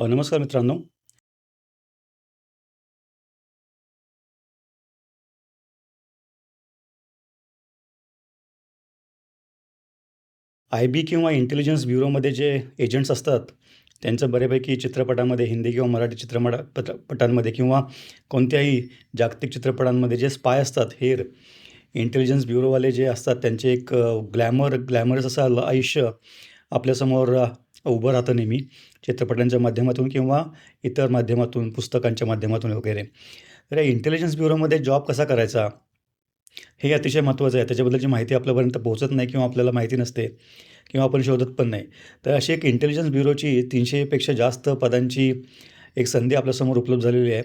नमस्कार मित्रांनो. आय-बी किंवा इंटेलिजन्स ब्युरोमध्ये जे एजंट्स असतात, त्यांचं बऱ्यापैकी चित्रपटामध्ये हिंदी किंवा मराठी चित्रपटा पट पटांमध्ये किंवा कोणत्याही जागतिक चित्रपटांमध्ये जे स्पाय असतात, हेर इंटेलिजन्स ब्युरोवाले जे असतात, त्यांचे एक ग्लॅमर ग्लॅमरस असं आयुष्य आपल्यासमोर उभं राहतं नेहमी चित्रपटांच्या माध्यमातून किंवा इतर माध्यमातून, पुस्तकांच्या माध्यमातून वगैरे. तर या इंटेलिजन्स ब्युरोमध्ये जॉब कसा करायचा? हे अतिशय महत्त्वाचं आहे. त्याच्याबद्दलची माहिती आपल्यापर्यंत पोहोचत नाही किंवा आपल्याला माहिती नसते किंवा आपण शोधत पण नाही. तर अशी एक इंटेलिजन्स ब्युरोची तीनशेपेक्षा जास्त पदांची एक संधी आपल्यासमोर उपलब्ध झालेली आहे.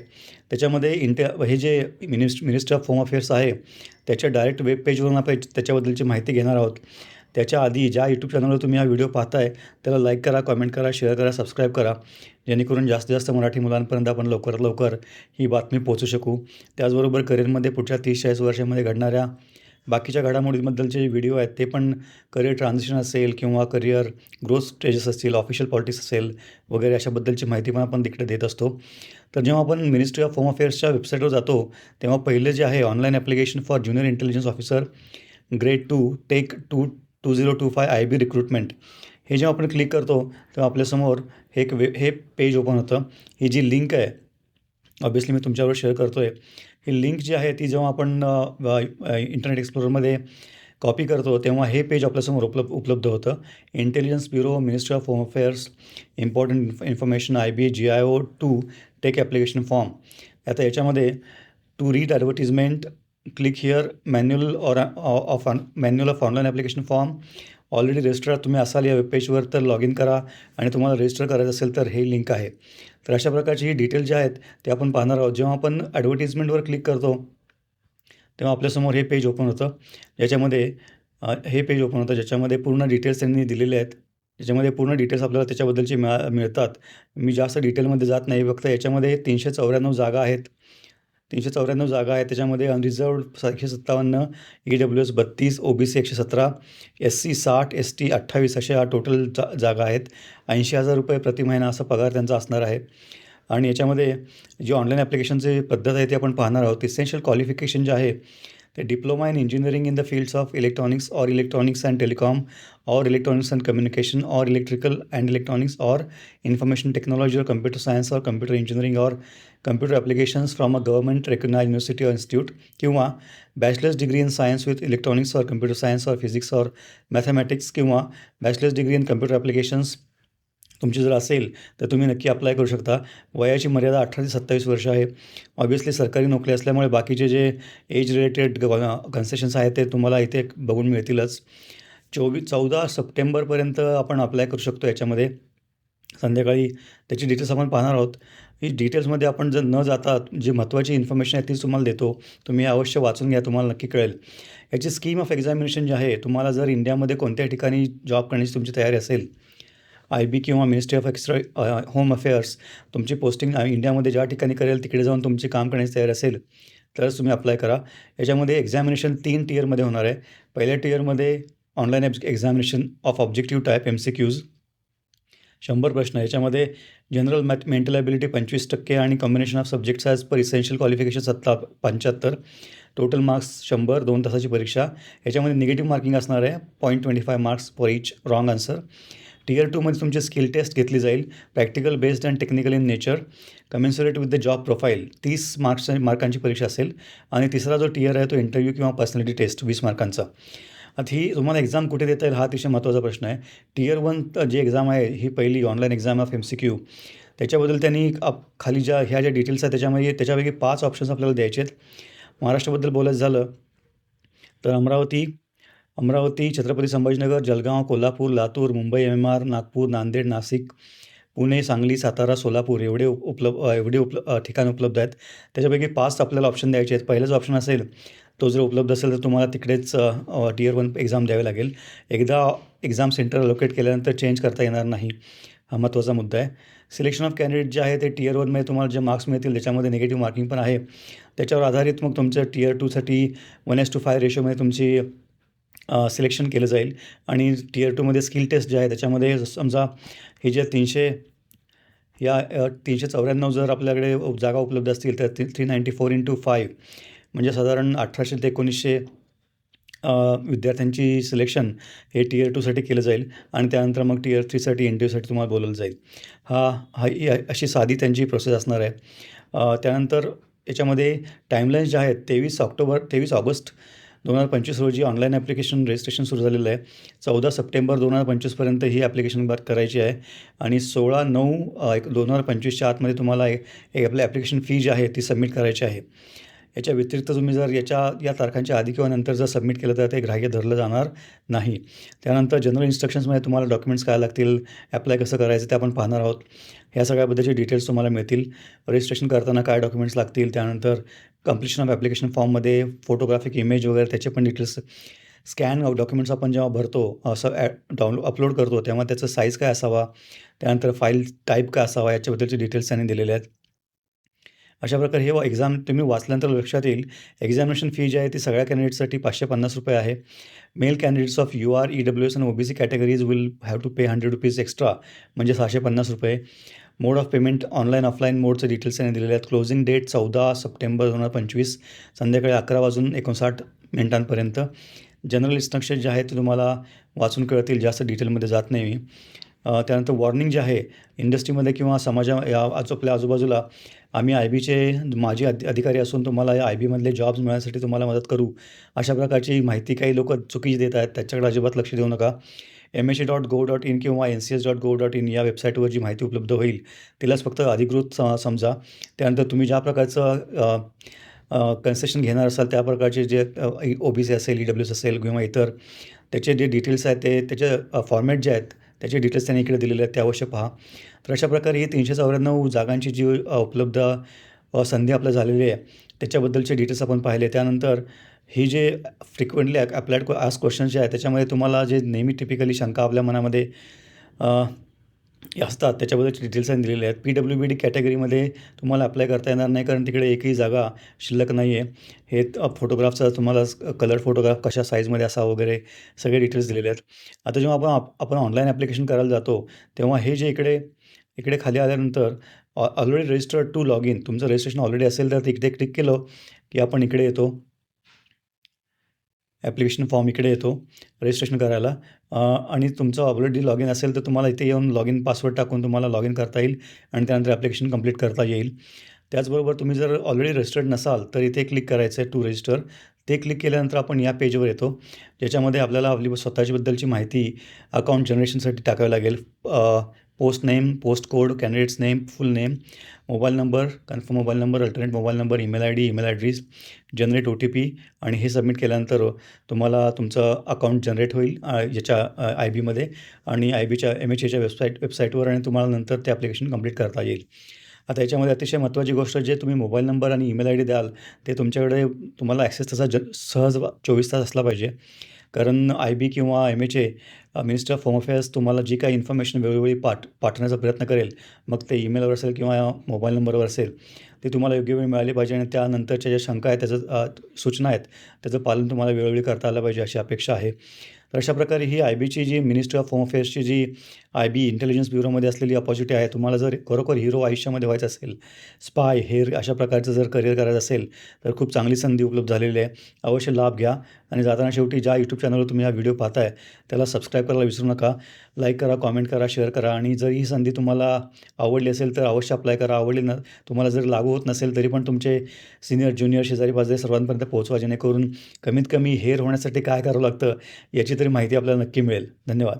त्याच्यामध्ये इंटे हे जे मिनिस्ट मिनिस्टर ऑफ होम अफेअर्स आहे, त्याच्या डायरेक्ट वेब पेजवरून आपण त्याच्याबद्दलची माहिती घेणार आहोत. त्याच्या आधी ज्या यूट्यूब चॅनलवर तुम्ही हा व्हिडिओ पाहताय, त्याला लाईक करा, कमेंट करा, शेअर करा, सबस्क्राईब करा. जेणेकरून जास्तीत जास्त मराठी मुलांपर्यंत आपण लवकरात लवकर ही बातमी पोहोचू शकू. त्याचबरोबर करिअरमध्ये पुढच्या 30-40 वर्षामध्ये घडणाऱ्या बाकीच्या घडामोडींबद्दलचे व्हिडिओ आहेत, ते पण करिअर ट्रान्झिशन असेल किंवा करिअर ग्रोथ स्टेजेस असतील, ऑफिशियल पॉलिटिक्स असेल वगैरे अशाबद्दलची माहिती पण आपण तिकडे देत असतो. तर जेव्हा आपण मिनिस्ट्री ऑफ होम अफेअर्सच्या वेबसाईटवर जातो, तेव्हा पहिले जे आहे online application for junior intelligence officer grade two tech two 2 2025 IB recruitment हे जेव्हा आपण क्लिक करतो, तेव्हा आपल्यासमोर हे एक वे हे पेज ओपन होतं. ही जी लिंक आहे, ऑब्व्हियसली मी तुमच्याबरोबर शेअर करतो आहे. ही लिंक जी आहे ती जेव्हा आपण इंटरनेट एक्सप्लोररमध्ये कॉपी करतो, तेव्हा हे पेज आपल्यासमोर उपलब्ध उपलब्ध होतं. Intelligence bureau, ministry of home affairs, important information IB, GIO two tech application form. आता याच्यामध्ये to read advertisement click here manual or of manual of online application form. Already register तुम्ही असाल या वेब पेजवर तर लॉग इन करा आणि तुम्हाला रजिस्टर करायचं असेल तर हे लिंक आहे. तर अशा प्रकारची ही डिटेल जे आहेत, ते आपण पाहणार आहोत. जेव्हा आपण ॲडव्हर्टिजमेंटवर क्लिक करतो, तेव्हा आपल्यासमोर हे पेज ओपन होतं. ज्याच्यामध्ये हे पेज ओपन होतं, ज्याच्यामध्ये पूर्ण डिटेल्स त्यांनी दिलेले आहेत. ज्याच्यामध्ये पूर्ण डिटेल्स आपल्याला त्याच्याबद्दलचे मिळा मिळतात. मी जास्त डिटेलमध्ये जात नाही. फक्त याच्यामध्ये 394 जागा आहेत. 394 जागा आहेत. त्याच्यामध्ये अनरिझर्व्ड 757, ई-डब्ल्यू-एस 32, ओ-बी-सी 117, एस-सी साठ एस-टी 28 अशा टोटल जा जागा आहेत. ₹80,000 प्रति महिना असा पगार त्यांचा असणार आहे. आणि याच्यामध्ये जी ऑनलाईन ॲप्लिकेशनची पद्धत आहे, ती आपण पाहणार आहोत. इसेन्शियल क्वालिफिकेशन जे आहे, ते diploma in engineering in the fields of electronics or electronics and telecom or electronics and communication or electrical and electronics or information technology or computer science or computer engineering or computer applications from a government recognise university or institute किंवा bachelor's degree in science with electronics or computer science or physics or mathematics किंवा bachelor's degree in computer applications तुमची जर असेल, तर तुम्ही नक्की apply करू शकता. वयाची मर्यादा 18 ते 27 वर्ष आहे. ऑब्व्हियसली सरकारी नोकरी असल्यामुळे बाकीचे जे एज रिलेटेड कन्सेशन्स आहेत, ते तुम्हाला इथे बघून मिळतीलच. चोवीस चौदा सप्टेंबरपर्यंत आपण अप्लाय करू शकतो याच्यामध्ये. संध्याकाळी त्याची डिटेल्स आपण पाहणार आहोत. ही डिटेल्समध्ये आपण जर न जाता जी महत्त्वाची इन्फॉर्मेशन आहे, तीच तुम्हाला देतो. तुम्ही अवश्य वाचून घ्या, तुम्हाला नक्की कळेल. याची स्कीम ऑफ एक्झामिनेशन जी आहे, तुम्हाला जर इंडियामध्ये कोणत्या ठिकाणी जॉब करण्याची तुमची तयारी असेल, आय-बी किंवा ministry of extra home affairs तुमची पोस्टिंग इंडियामध्ये ज्या ठिकाणी करेल, तिकडे जाऊन तुमची काम करण्याची तयारी असेल, तरच तुम्ही अप्लाय करा. याच्यामध्ये एक्झामिनेशन तीन टियरमध्ये होणार आहे. पहिल्या टियरमध्ये online examination of objective type MCQs शंभर प्रश्न. याच्यामध्ये जनरल मॅथ मेंटल ॲबिलिटी पंचवीस टक्के आणि combination of subjects as per essential qualification सत्ता 75. टोटल मार्क्स शंभर दोन तासाची परीक्षा. याच्यामध्ये निगेटिव्ह मार्किंग असणार आहे. 0.25 marks for each wrong answer. Tier 2 मध्ये तुमची स्किल टेस्ट घेतली जाईल. Practical based and technical in nature. Commensurate with the job profile तीस मार्क्स मार्कांची परीक्षा असेल. आणि तिसरा जो टीयर आहे, तो इंटरव्ह्यू किंवा पर्सनॅलिटी टेस्ट वीस मार्कांचा. आता ही तुम्हाला एक्झाम कुठे देता येईल, हा अतिशय महत्त्वाचा प्रश्न आहे. टीयर वन जी एक्झाम आहे, ही पहिली ऑनलाईन एक्झाम ऑफ एम-सी-क्यू. त्याच्याबद्दल त्यांनी आप खाली ज्या ह्या ज्या डिटेल्स आहेत, त्याच्यामध्ये त्याच्यापैकी पाच ऑप्शन्स आपल्याला द्यायचे आहेत. महाराष्ट्राबद्दल बोलायचं झालं, तर अमरावती अमरावती, छत्रपती संभाजीनगर, जळगाव, कोल्हापूर, लातूर, मुंबई एम-एम-आर, नागपूर, नांदेड, नाशिक, पुणे, सांगली, सातारा, सोलापूर एवढे उपलब्ध एवढे उपल ठिकाण उपलब्ध आहेत. त्याच्यापैकी पाच आपल्याला ऑप्शन द्यायचे आहेत. पहिला जो ऑप्शन असेल, तो जर उपलब्ध असेल, तर तुम्हाला तिकडेच टीयर वन एक्झाम द्यावी लागेल. एकदा एक्झाम सेंटर अलोकेट केल्यानंतर चेंज करता येणार नाही. हा महत्त्वाचा मुद्दा आहे. सिलेक्शन ऑफ कॅन्डिडेट जे आहे, ते टीयर वनमध्ये तुम्हाला जे मार्क्स मिळतील, त्याच्यामध्ये निगेटिव्ह मार्किंग पण आहे. त्याच्यावर आधारित मग तुमचं टीयर टूसाठी वन एस टू फाय रेशोमध्ये तुमची सिलेक्शन केलं जाईल. आणि टीयर टूमध्ये स्किल टेस्ट जे आहे, त्याच्यामध्ये समजा हे जे तीनशे या तीनशे चौऱ्याण्णव जर आपल्याकडे जागा उपलब्ध असतील तर three ninety four into five म्हणजे साधारण अठराशे ते एकोणीसशे विद्यार्थ्यांची सिलेक्शन हे टीयर टूसाठी केलं जाईल आणि त्यानंतर मग टीयर थ्रीसाठी एन टी यूसाठी तुम्हाला बोलवलं जाईल. हा हा अशी साधी त्यांची प्रोसेस असणार आहे. त्यानंतर याच्यामध्ये टाईमलाईन्स ज्या आहेत तेवीस ऑक्टोबर तेवीस ऑगस्ट दोन हजार पंचवीस रोजी ऑनलाईन ॲप्लिकेशन रजिस्ट्रेशन सुरू झालेलं आहे. चौदा सप्टेंबर दोन हजार पंचवीसपर्यंत ही ॲप्लिकेशन बात करायची आहे. आणि सोळा नऊ एक दोन हजार पंचवीसच्या आतमध्ये तुम्हाला एक आपली ॲप्लिकेशन फी जी आहे ती सबमिट करायची आहे. याच्या व्यतिरिक्त तुम्ही जर याच्या या तारखांच्या आधी किंवा नंतर जर सबमिट केलं तर ते ग्राह्य धरलं जाणार नाही. त्यानंतर जनरल इन्स्ट्रक्शन्समध्ये तुम्हाला डॉक्युमेंट्स काय लागतील ॲप्लाय कसं करायचं ते आपण पाहणार आहोत. ह्या सगळ्याबद्दलचे डिटेल्स तुम्हाला मिळतील. रजिस्ट्रेशन करताना काय डॉक्युमेंट्स लागतील त्यानंतर कम्प्लिशन ऑफ ॲप्लिकेशन फॉर्ममध्ये फोटोग्राफिक इमेज वगैरे त्याचे पण डिटेल्स स्कॅन डॉक्युमेंट्स आपण जेव्हा भरतो असं ॲ डाउनलो अपलोड करतो तेव्हा त्याचं साईज काय असावा? त्यानंतर फाईल टाईप काय असावा? याच्याबद्दलचे डिटेल्स त्यांनी दिलेले आहेत. अशा प्रकारे हे एक्झाम तुम्ही वाचल्यानंतर लक्षात येईल. एक्झामिनेशन फी जी आहे ती सगळ्या कॅन्डिडेटसाठी पाचशे पन्नास रुपये आहे. Male candidates of U R E W S and O B C categories will have to pay hundred rupees extra म्हणजे सहाशे पन्नास रुपये. Mode of payment online offline मोडचे details त्यांनी दिलेले आहेत. क्लोजिंग डेट चौदा सप्टेंबर दोन हजार पंचवीस संध्याकाळी अकरा वाजून एकोणसाठ मिनिटांपर्यंत. जनरल इन्स्ट्रक्शन जे आहे ते तुम्हाला वाचून कळतील जास्त डिटेलमध्ये जात नाही. मी त्यानंतर वॉर्निंग जे आहे इंडस्ट्रीमध्ये किंवा समाजा या आज आपल्या आजूबाजूला आम्ही आय बीचे माजी अधि अधिकारी असून तुम्हाला या आय बीमधले जॉब्स मिळण्यासाठी तुम्हाला मदत करू अशा प्रकारची माहिती काही लोक चुकीची देत आहेत त्याच्याकडे अजिबात लक्ष देऊ नका. M H C dot gov dot in किंवा N C S dot gov dot in या वेबसाईटवर जी माहिती उपलब्ध होईल तिलाच फक्त अधिकृत समजा. त्यानंतर तुम्ही ज्या प्रकारचं कन्सेशन घेणार असाल त्या प्रकारचे जे ओ बी सी असेल ई डब्ल्यू एस असेल किंवा इतर त्याचे जे डिटेल्स आहेत ते त्याचे फॉर्मॅट जे आहेत त्याचे डिटेल्स त्यांनी इकडे दिलेले आहेत ते अवश्य पहा. तर अशा प्रकारे ही तीनशे चौऱ्याण्णव जागांची जी उपलब्ध संधी आपल्या झालेली आहे त्याच्याबद्दलचे डिटेल्स आपण पाहिले. त्यानंतर ही जे फ्रिक्वेंटली अप्लाइड आज क्वेश्चन्स जे आहे त्याच्यामध्ये तुम्हाला जे नेहमी टिपिकली शंका आपल्या मनामध्ये असतात. त्याच्याबद्दलचे डिटेल्स त्यांनी दिलेले आहेत. पी डब्ल्यू बी डी कॅटेगरीमध्ये तुम्हाला अप्लाय करता येणार नाही कारण तिकडे एकही जागा शिल्लक नाही आहे हे फोटोग्राफचा तुम्हाला कलर फोटोग्राफ कशा साईजमध्ये असा वगैरे सगळे डिटेल्स दिलेले आहेत. आता जेव्हा आपण आपण ऑनलाईन ॲप्लिकेशन करायला जातो तेव्हा हे जे इकडे इकडे खाली आल्यानंतर already registered to log in तुमचं रजिस्ट्रेशन ऑलरेडी असेल तर इकडे क्लिक केलं की आपण इकडे येतो. ॲप्लिकेशन फॉर्म इकडे येतो रजिस्ट्रेशन करायला. आणि तुमचं ऑलरेडी लॉग इन असेल तर तुम्हाला इथे येऊन लॉग इन पासवर्ड टाकून तुम्हाला लॉग इन करता येईल आणि त्यानंतर ॲप्लिकेशन कंप्लीट करता येईल. त्याचबरोबर तुम्ही जर ऑलरेडी रजिस्टर्ड नसाल तर इथे क्लिक करायचं आहे टू रजिस्टर ते क्लिक केल्यानंतर आपण या पेजवर येतो ज्याच्यामध्ये आपल्याला आपली स्वतःच्याबद्दलची माहिती अकाउंट जनरेशनसाठी टाकावी लागेल. Post name post code candidate's name full name mobile number confirm mobile number alternate mobile number email I D email address generate O T P आणि हे सबमिट केल्यानंतर तुम्हाला तुमचं अकाउंट जनरेट होईल याच्या आय बीमध्ये आणि आय बीच्या एम एच एच्या वेबसाईट वेबसाईटवर आणि तुम्हाला नंतर ते ॲप्लिकेशन कंप्लीट करता येईल. आता याच्यामध्ये अतिशय महत्त्वाची गोष्ट जे तुम्ही मोबाईल नंबर आणि ईमेल आय डी द्याल ते तुमच्याकडे तुम्हाला ॲक्सेस तसा ज सहज चोवीस तास असला पाहिजे. कारण आय बी किंवा M H A minister of home affairs तुम्हाला जी काही इन्फॉर्मेशन वेळोवेळी पाठ पाठवण्याचा प्रयत्न करेल मग ते ईमेलवर असेल किंवा मोबाईल नंबरवर असेल ते तुम्हाला योग्य वेळ मिळाली पाहिजे आणि त्यानंतरच्या ज्या शंका आहेत त्याचं सूचना आहेत त्याचं पालन तुम्हाला वेळोवेळी करता आलं पाहिजे अशी अपेक्षा आहे. तर अशा प्रकारे ही आय बीची जी मिनिस्ट्री ऑफ होम अफेअर्सची जी आय बी इंटेलिजन्स ब्युरोमध्ये असलेली अपॉर्च्युनिटी आहे तुम्हाला जर खरोखर हिरो आयुष्यामध्ये व्हायचं असेल स्पाय हेर अशा प्रकारचं जर करिअर करायचं असेल तर खूप चांगली संधी उपलब्ध झालेली आहे. अवश्य लाभ घ्या आणि जाताना शेवटी ज्या यूट्यूब चॅनलवर तुम्ही हा व्हिडिओ पाहताय त्याला सबस्क्राईब करायला विसरू नका. लाईक करा कॉमेंट करा शेअर करा आणि जर ही संधी तुम्हाला आवडली असेल तर अवश्य अप्लाय करा. आवडली न तुम्हाला जर लागू होत नसेल तरी पण तुमचे सिनियर ज्युनियर शेजारी पाजारी सर्वांपर्यंत पोहोचवा जेणेकरून कमीत कमी हेर होण्यासाठी काय करावं लागतं याची तरी माहिती आपल्याला नक्की मिळेल. धन्यवाद.